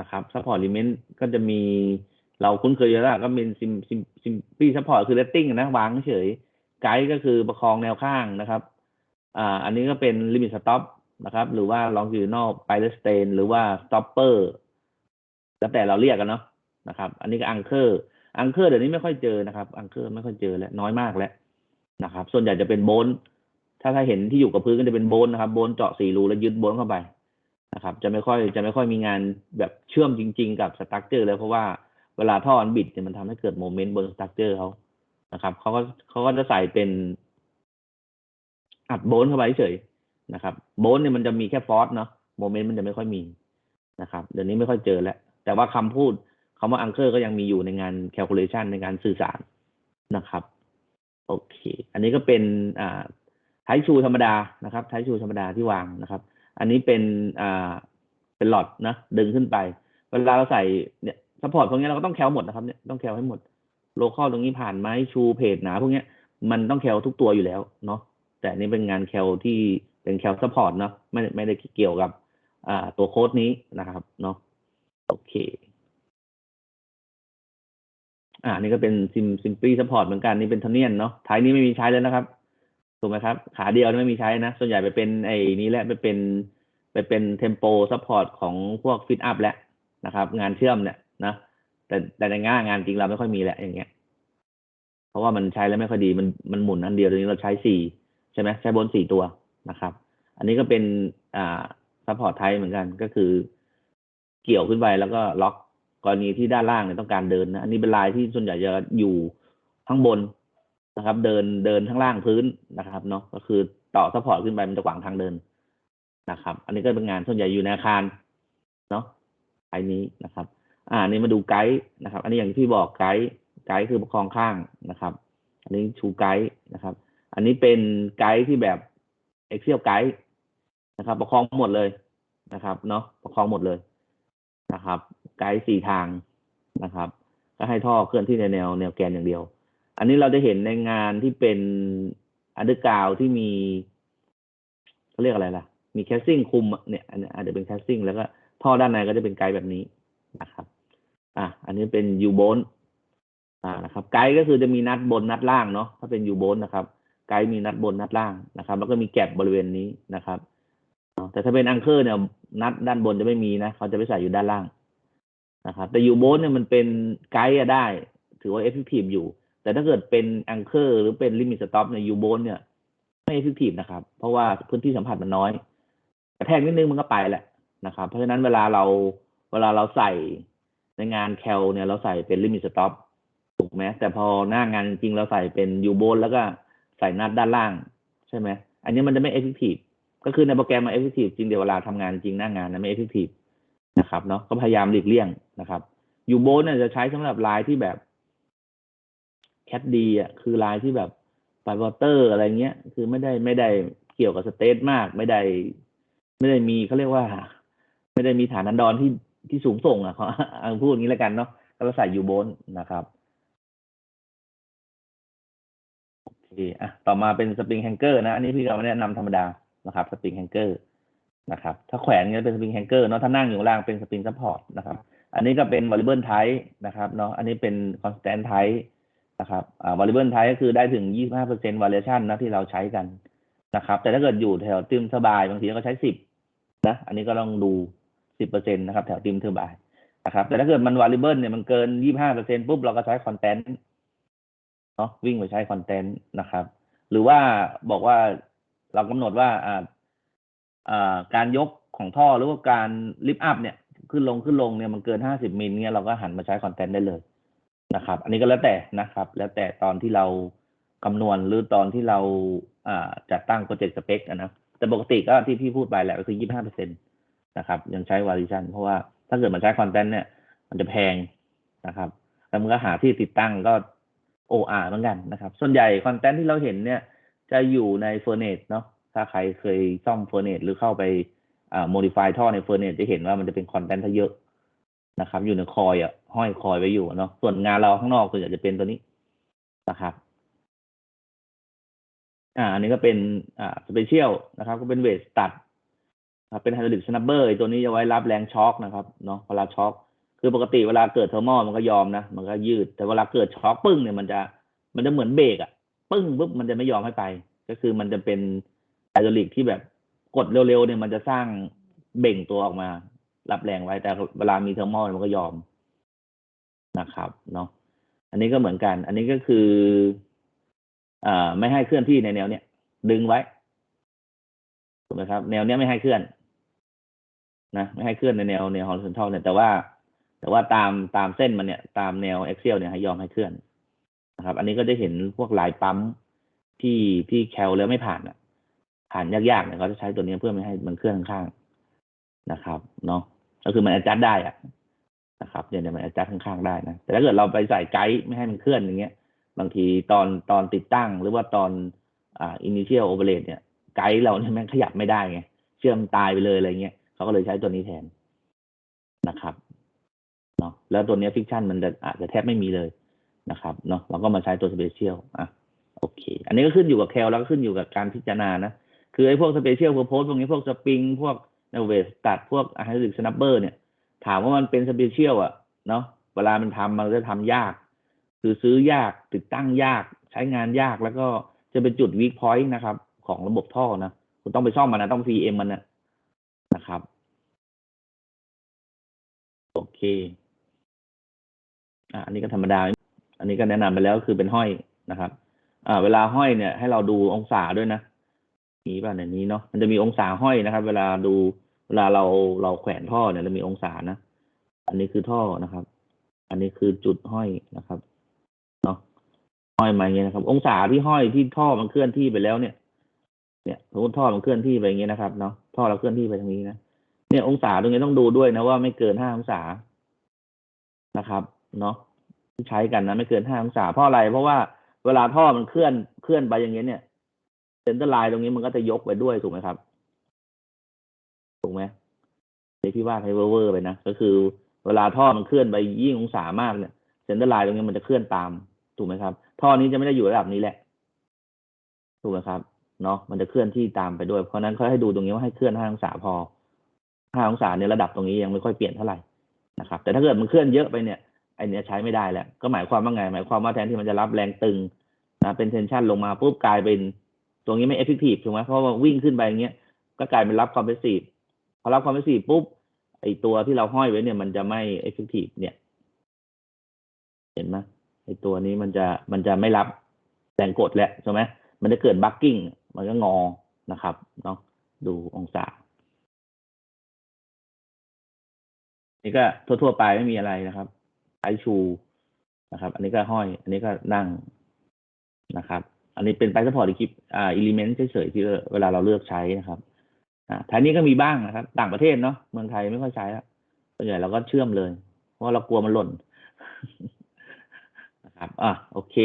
นะครับ support element ก็จะมีเราคุ้นเคยอยู่แล้วก็เป็น sim sim sim ปี support คือ rating นะวางเฉยไกด์ก็คือประคองแนวข้างนะครับอ่าอันนี้ก็เป็น limit stop นะครับ หรือว่า longitudinal pilot strain หรือว่า stopper แล้วแต่เราเรียกกันเนาะนะครับ อันนี้ก็ anchor anchor เดี๋ยวนี้ไม่ค่อยเจอนะครับ anchor ไม่ค่อยเจอแล้วน้อยมากแล้วนะครับ ส่วนใหญ่จะเป็นโบนถ้าถ้าเห็นที่อยู่กับพื้นก็จะเป็นโบนนะครับโบนเจาะสี่รูแล้วยึดโบนเข้าไป นะครับ จะไม่ค่อยจะไม่ค่อยมีงานแบบเชื่อมจริง ๆ กับสตั๊กเจอร์เลยเพราะว่าเวลาท่อมันบิดเนี่ยมันทำให้เกิดโมเมนต์บนสตั๊กเจอร์เขานะครับเขาก็เขาก็จะใส่เป็นอัดโบนเข้าไปเฉยนะครับ โบนเนี่ยมันจะมีแค่ฟอสเนาะโมเมนต์มันจะไม่ค่อยมีนะครับ เดี๋ยวนี้ไม่ค่อยเจอแล้ว แต่ว่าคำพูดคำว่าอังเคอร์ก็ยังมีอยู่ในงานแคลคูลเลชันในการสื่อสารนะครับ โอเค อันนี้ก็เป็นอ่าไทชูธรรมดานะครับไทชูธรรมดาที่วางนะครับ อันนี้เป็นอ่าเป็นหลอดนะดึงขึ้นไป เวลาเราใส่เนี่ยซัพพอร์ตพวกนี้เราก็ต้องแคลหมดนะครับเนี่ยต้องแคลให้หมดโลเคอลตรงนี้ผ่านไหมชูเพจหนาพวกนี้มันต้องแคลทุกตัวอยู่แล้วเนาะแต่นนี้เป็นงานแคลที่เป็นแคลซัพพอร์ตเนาะไม่ไม่ได้เกี่ยวกับอ่าตัวโค้ดนี้นะครับเนาะโอเคอ่านี่ก็เป็นซิมซิมปี้ซัพพอร์ตเหมือนกันนี่เป็นทเนียนเนาะท้ายนี้ไม่มีใช้แล้วนะครับ ถูกไหมครับ ขาเดียวไม่มีใช้นะ ส่วนใหญ่ไปเป็นไอ้นี้แหละไปเป็นไปเป็นเทมโปซัพพอร์ตของพวกฟิตอัพแล้วนะครับ งานเชื่อมเนี่ยนะแต่แต่ในงานงานจริงเราไม่ค่อยมีแหละอย่างเงี้ย เพราะว่ามันใช้แล้วไม่ค่อยดีมันมันหมุนอันเดียวตอนนี้เราใช้สี่ใช่ไหมใช้บนสี่ตัวนะครับ อันนี้ก็เป็นอ่าซัพพอร์ตไทยเหมือนกันก็คือ เกี่ยวขึ้นไปแล้วก็ล็อกกรณีที่ด้านล่างเนี่ยต้องการเดินนะอันนี้เป็นลายที่ส่วนใหญ่จะอยู่ข้างบน นะครับ เดินเดินข้างล่างพื้นนะครับเนาะก็คือต่อซัพพอร์ตขึ้นไปมันจะขวางทางเดินนะครับ อันนี้ก็เป็นงานส่วนใหญ่อยู่ในอาคารเนาะไอ้นี้นะครับ อ่านี่มาดูไกด์นะครับ อันนี้อย่างที่พี่บอกไกด์ไกด์คือประคองข้างนะครับ อันนี้ชูไกด์นะครับ อันนี้เป็นไกด์ที่แบบ Excel ไกด์นะครับ ประคองหมดเลยนะครับ เนาะประคองหมดเลยนะครับ ไกด์สี่ทางนะครับ ก็ให้ท่อเคลื่อนที่ในแนวแนวแกนอย่างเดียว อันนี้เราจะเห็นในงานที่เป็นอันเดอร์กราวที่มีเขาเรียกอะไรล่ะ มีแคสซิ่งคุมเนี่ยอันนี้อาจจะเป็นแคสซิ่งแล้วก็ท่อด้านในก็จะเป็นไกด์แบบนี้นะครับ อะอันนี้เป็นยูโบนอ่านะครับ ไกด์ก็คือจะมีนัดบนนัดล่างเนาะถ้าเป็นยูโบนนะครับ ไกด์มีนัดบนนัดล่างนะครับ แล้วก็มีแก็บบริเวณนี้นะครับแต่ถ้าเป็นอังเคอร์เนี่ย นัดด้านบนจะไม่มีนะเขาจะไปใส่อยู่ด้านล่างนะครับ แต่ยูโบนเนี่ยมันเป็นไกด์ได้ ถือว่าเอฟเฟกตีอยู่ แต่ถ้าเกิดเป็นอังเคอร์หรือเป็นลิมิตสต็อปเนี่ยยูโบนเนี่ยไม่เอฟเฟกตีฟนะครับ เพราะว่าพื้นที่สัมผัสมันน้อยกระแทกนิดนึงมันก็ไปแหละนะครับ เพราะฉะนั้นเวลาเราเวลาเราใส่ในงานแคลเนี่ยเราใส่เป็นลิมิตสต็อปถูกไหมแต่พอหน้างานจริงเราใส่เป็นยูโบนแล้วก็ใส่นัดด้านล่างใช่ไหมอันนี้มันจะไม่เอฟเฟกตีฟก็คือในโปรแกรมมาเอฟเฟกตีฟจริงเดี๋ยวเวลาทำงานจริงหน้างานนะไม่เอฟเฟกตีฟนะครับเนาะก็พยายามหลีกเลี่ยงนะครับยูโบนเนี่ยจะใช้สำหรับลายที่แบบ แคดดีอะคือลายที่แบบไฟวอเตอร์อะไรเงี้ย คือไม่ได้ไม่ได้เกี่ยวกับสเตทมาก ไม่ได้ ไม่ได้มีเขาเรียกว่า ไม่ได้มีฐานันดรที่ที่สูงส่งอะเขาเอาพูดอย่างนี้แล้วกันเนาะก็ใส่ยูโบนนะครับโอเคอะต่อมาเป็นสปริงแฮงเกอร์นะ อันนี้พี่เราแนะนำธรรมดานะครับสปริงแฮงเกอร์นะครับ ถ้าแขวนก็เป็นสปริงแฮงเกอร์เนาะถ้านั่งอยู่ล่างเป็นสปริงซัพพอร์ตนะครับ อันนี้ก็เป็นวอลเลย์บอลไทนะครับเนาะอันนี้เป็นคอนสแตนไทป์ นะครับอ่าวอลเลย์บอลไทก็คือได้ถึง 25% variation นะที่เราใช้กันนะครับ แต่ถ้าเกิดอยู่แถวติมเทอร์บายบางทีก็ใช้ 10นะอันนี้ก็ต้องดู 10%นะครับ แถวติมเทอร์บายนะครับ แต่ถ้าเกิดมันวอลเลย์บอลเนี่ยมันเกิน 25%ปุ๊บเราก็ใช้คอนเทนต์เนาะวิ่งไปใช้คอนเทนต์นะครับ หรือว่าบอกว่าเรากำหนดว่าอ่าอ่าการยกของท่อหรือว่าการลิฟต์อัพเนี่ยขึ้นลงขึ้นลงเนี่ยมันเกิน 50มิลเนี่ยเราก็หันมาใช้คอนเทนต์ได้เลย นะครับ อันนี้ก็แล้วแต่นะครับ แล้วแต่ตอนที่เราคำนวณหรือตอนที่เราอ่าจัดตั้งโปรเจกต์สเปคนะแต่ปกติก็ที่พี่พูดไปแหละก็คือ25เปอร์เซ็นตนะครับ ยังใช้วาริชันเพราะว่าถ้าเกิดมันใช้คอนเทนต์เนี่ย มันจะแพงนะครับ แล้วมันก็หาที่ติดตั้งก็ OR เหมือนกันนะครับ ส่วนใหญ่คอนเทนต์ที่เราเห็นเนี่ย จะอยู่ในเฟอร์เนตเนาะถ้าใครเคยซ่อมเฟอร์เนตหรือเข้าไปอ่าโมดิฟายท่อในเฟอร์เนตจะเห็นว่ามันจะเป็นคอนเทนต์เยอะ นะครับ อยู่ในคอยอะห้อยคอยไว้อยู่เนาะส่วนงานเราข้างนอกส่วนใหญ่จะเป็นตัวนี้นะครับ อ่า อันนี้ก็เป็นอ่าสเปเชียลนะครับ ก็เป็นเวทตัดครับเป็นไฮดรอลิกสนับเบอร์ตัวนี้จะไว้รับแรงช็อคนะครับเนาะเวลาช็อคคือปกติเวลาเกิดเทอร์โมมันก็ยอมนะมันก็ยืด แต่เวลาเกิดช็อคปึ้งเนี่ยมันจะมันจะเหมือนเบรกอะปึ้งปุ๊บมันจะไม่ยอมให้ไป ก็คือมันจะเป็นไฮดรอลิกที่แบบกดเร็วๆเนี่ยมันจะสร้างเบ่งตัวออกมา รับแรงไว้ แต่เวลามีเทอร์โมมันก็ยอมนะครับเนาะอันนี้ก็เหมือนกัน อันนี้ก็คืออ่าไม่ให้เคลื่อนที่ในแนวเนี้ยดึงไว้ถูกไหมครับ แนวเนี้ยไม่ให้เคลื่อน นะไม่ให้เคลื่อนในแนวแนว horizontal เนี่ยแต่ว่า แต่ว่าตามตามเส้นมันเนี่ย ตามแนว axial เนี่ยให้ยอมให้เคลื่อนนะครับ อันนี้ก็จะเห็นพวกลายปั๊มที่ที่แคลแล้วไม่ผ่านอะผ่านยากๆเนี่ยเขาจะใช้ตัวนี้เพื่อไม่ให้มันเคลื่อนข้างนะครับ เนาะ ก็คือมัน adjust ได้อะนะครับเนี่ยมัน adjust ข้างๆได้นะแต่ถ้าเกิดเราไปใส่ไกด์ไม่ให้มันเคลื่อนอย่างเงี้ย บางทีตอนตอนติดตั้งหรือว่าตอนอ่า initial operate เนี่ยไกด์เราเนี่ยม่งขยับไม่ได้ไงเชื่อมตายไปเลยอะไรเงี้ยเขาก็เลยใช้ตัวนี้แทนนะครับเนาะแล้วตัวนี้ฟิกชันมันจะอาจจะแทบไม่มีเลยนะครับเนาะเราก็มาใช้ตัวสเปเชียลอะโอเค อันนี้ก็ขึ้นอยู่กับแคลแล้วก็ขึ้นอยู่กับการพิจารณานะ คือไอ้พวกสเปเชียลพวกโพสพวกนี้พวกสปริง พวก เนเวสตัดพวกไฮดรอลิกสนับเบอร์เนี่ย ถามว่ามันเป็นสเปเชียลอะเนาะเวลามันทำมันจะทำยาก คือซื้อยากติดตั้งยาก ใช้งานยากแล้วก็จะเป็นจุดวีคพอยต์นะครับ ของระบบท่อนะคุณต้องไปซ่อมมันนะต้อง PM มันนะนะครับ โอเคอะอันนี้ก็ธรรมดา อันนี้ก็แนะนำไปแล้วคือเป็นห้อยนะครับ อ่า เวลาห้อยเนี่ยให้เราดูองศาด้วยนะ มีป่ะในนี้เนาะมันจะมีองศาห้อยนะครับ เวลาดูเวลาเราเราแขวนท่อเนี่ยเรามีองศานะ อันนี้คือท่อนะครับ อันนี้คือจุดห้อยนะครับเนาะห้อยมาอย่างเงี้ยนะครับ องศาที่ห้อยที่ท่อมันเคลื่อนที่ไปแล้วเนี่ย เนี่ยสมมติท่อมันเคลื่อนที่ไปอย่างเงี้ยนะครับเนาะท่อเราเคลื่อนที่ไปทางนี้นะเนี่ยองศาตรงนี้ต้องดูด้วยนะว่าไม่เกินห้าองศานะครับ เนาะที่ใช้กันนะไม่เกินห้าองศาเพราะอะไรเพราะว่าเวลาท่อมันเคลื่อนเคลื่อนไปอย่างเงี้ยเนี่ย ซนเตอร์ไลน์ตรงนี้มันก็จะยกไปด้วยถูกไหมครับ ถูกไหมเดี๋ยวพี่ว่าให้เวอร์ไปนะ ก็คือเวลาท่อมันเคลื่อนไปยิ่งองศามากเนี่ยเซนเตอร์ไลน์ตรงนี้มันจะเคลื่อนตาม ถูกไหมครับ ท่อนี้จะไม่ได้อยู่ระดับนี้แหละ ถูกไหมครับเนาะมันจะเคลื่อนที่ตามไปด้วย เพราะนั้นเขาให้ดูตรงนี้ว่าให้เคลื่อนห้าองศาพอห้าองศาเนี่ยระดับตรงนี้ยังไม่ค่อยเปลี่ยนเท่าไหร่นะครับ แต่ถ้าเกิดมันเคลื่อนเยอะไปเนี่ยไอเนี้ยใช้ไม่ได้แล้ว ก็หมายความว่าไง หมายความว่าแทนที่มันจะรับแรงตึงนะเป็นเทนชันลงมาปุ๊บกลายเป็น ตรงนี้ไม่เอฟเฟกตีฟถูกไหมเพราะว่าวิ่งขึ้นไปอย่างเงี้ยก็กลายเป็นรับคอมเพรสซีฟพอรับคอมเพรสซีฟปุ๊บไอตัวที่เราห้อยไว้เนี่ยมันจะไม่เอฟเฟกตีฟเนี่ย เห็นไหมไอตัวนี้มันจะมันจะไม่รับแรงกดแล้วใช่ไหมมันจะเกิดบัคกิ้งมันก็งอนะครับเนาะดูองศา นี่ก็ทั่วๆไปไม่มีอะไรนะครับไอชูนะครับ อันนี้ก็ห้อย อันนี้ก็นั่งนะครับ อันนี้เป็นไปซัพพอร์ตอีกคลิปอ่าอิเลเมนต์เฉยๆที่เวลาเราเลือกใช้นะครับอ่าท้านี้ก็มีบ้างนะครับ ต่างประเทศเนาะเมืองไทยไม่ค่อยใช้แล้วส่วนใหญ่เราก็เชื่อมเลย เพราะเรากลัวมันหล่นนะครับอะโอเค